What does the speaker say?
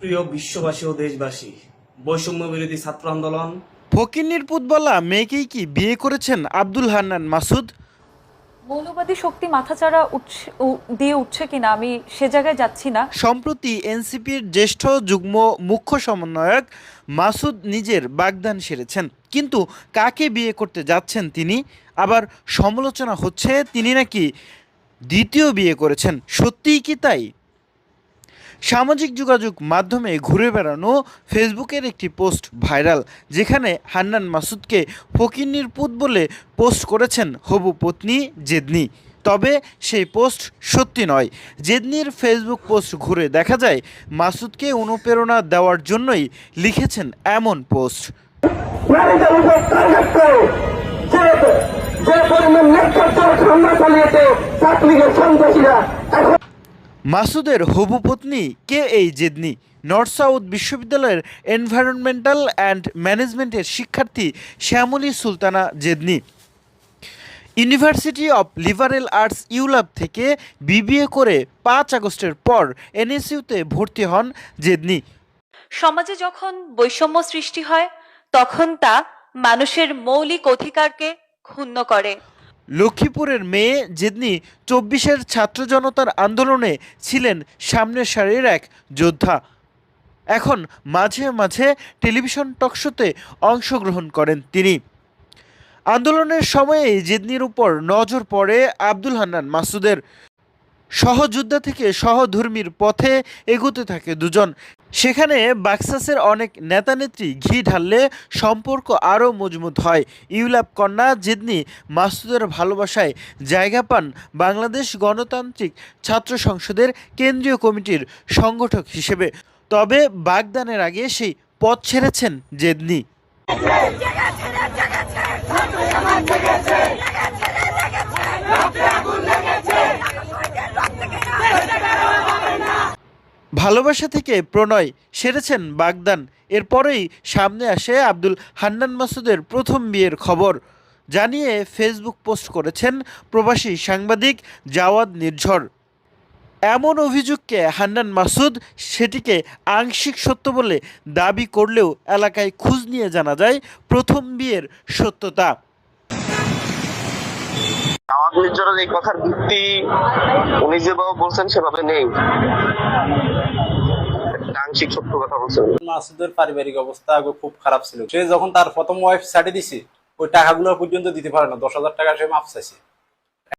প্রিয় বিশ্ববাসী ও দেশবাসী বৈষম্য বিরোধী ছাত্র আন্দোলন। ফকিন্নির পুতবলা মেয়েকেই কি বিয়ে করেছেন আব্দুল হান্নান মাসুদ? মৌলবাদী শক্তি মাথাচাড়া উঠছে দিয়ে উঠছে কিনা আমি সে জায়গায় যাচ্ছি না। সম্প্রতি এনসিপির জ্যেষ্ঠ যুগ্ম মুখ্য সমন্বয়ক মাসুদ নিজের বাগদান সেরেছেন। কিন্তু কাকে বিয়ে করতে যাচ্ছেন তিনি? আবার সমালোচনা হচ্ছে তিনি নাকি দ্বিতীয় বিয়ে করেছেন। সত্যিই কি তাই? সামাজিক যোগাযোগ মাধ্যমে ঘুরে বেড়ানো ফেসবুকের একটি পোস্ট ভাইরাল, যেখানে হান্নান মাসুদকে ফকিন্নির পুত বলে পোস্ট করেছেন হবু পত্নী জেদনি। তবে সেই পোস্ট সত্যি নয়। জেদনির ফেসবুক পোস্ট ঘুরে দেখা যায়, মাসুদকে অনুপ্রেরণা দেওয়ার জন্যই লিখেছেন এমন পোস্ট। যে পরিমাণ চালিয়েছে এখন মাসুদের হবু পত্নী কে এই জেদনি? নর্থ সাউথ বিশ্ববিদ্যালয়ের এনভায়রনমেন্টাল অ্যান্ড ম্যানেজমেন্টের শিক্ষার্থী Shyamoli Sultana জেদনি। University of liberal arts ULAB থেকে বিবিএ করে পাঁচ আগস্টের পর এনএসইউতে ভর্তি হন জেদনি। সমাজে যখন বৈষম্য সৃষ্টি হয়, তখন তা মানুষের মৌলিক অধিকারকে ক্ষুণ্ণ করে। লক্ষ্মীপুরের মেয়ে জেদনি চব্বিশের ছাত্র জনতার আন্দোলনে ছিলেন সামনের সারির এক যোদ্ধা। এখন মাঝে মাঝে টেলিভিশন টকশোতে অংশগ্রহণ করেন তিনি। আন্দোলনের সময়ে জেদনির উপর নজর পড়ে আব্দুল হান্নান মাসুদের। সহযোদ্ধা থেকে সহধর্মীর পথে এগোতে থাকে দুজন। সেখানে বাক্সাসের অনেক নেতানেত্রী ঘি ঢাললে সম্পর্ক আরও মজবুত হয়। ইউলাপ কন্যা জিদনি মাসুদের ভালোবাসায় জায়গা পান বাংলাদেশ গণতান্ত্রিক ছাত্র সংসদের কেন্দ্রীয় কমিটির সংগঠক হিসেবে। তবে বাগদানের আগে সেই পথ ছেড়েছেন জেদনি। ভালোবাসা থেকে প্রণয় সেরেছেন বাগদান। এরপরেই সামনে আসে আব্দুল হান্নান মাসুদের প্রথম বিয়ের খবর। জানিয়ে ফেসবুক পোস্ট করেছেন প্রবাসী সাংবাদিক জাওয়াদ নির্ঝর। এমন অভিযোগকে হান্নান মাসুদ সেটিকে আংশিক সত্য বলে দাবি করলেও এলাকায় খোঁজ নিয়ে জানা যায় প্রথম বিয়ের সত্যতা। আওয়াজ এই কথার ভিত্তি উনি যেভাবে বলছেন সেভাবে নেই। বলছেন মাসুদের পারিবারিক অবস্থা খুব খারাপ ছিল। সে যখন তার প্রথম ওয়াইফ ছাড়ে দিছে, ওই টাকাগুলো পর্যন্ত দিতে পারে না। দশ হাজার টাকা সে মাপ চাইছে।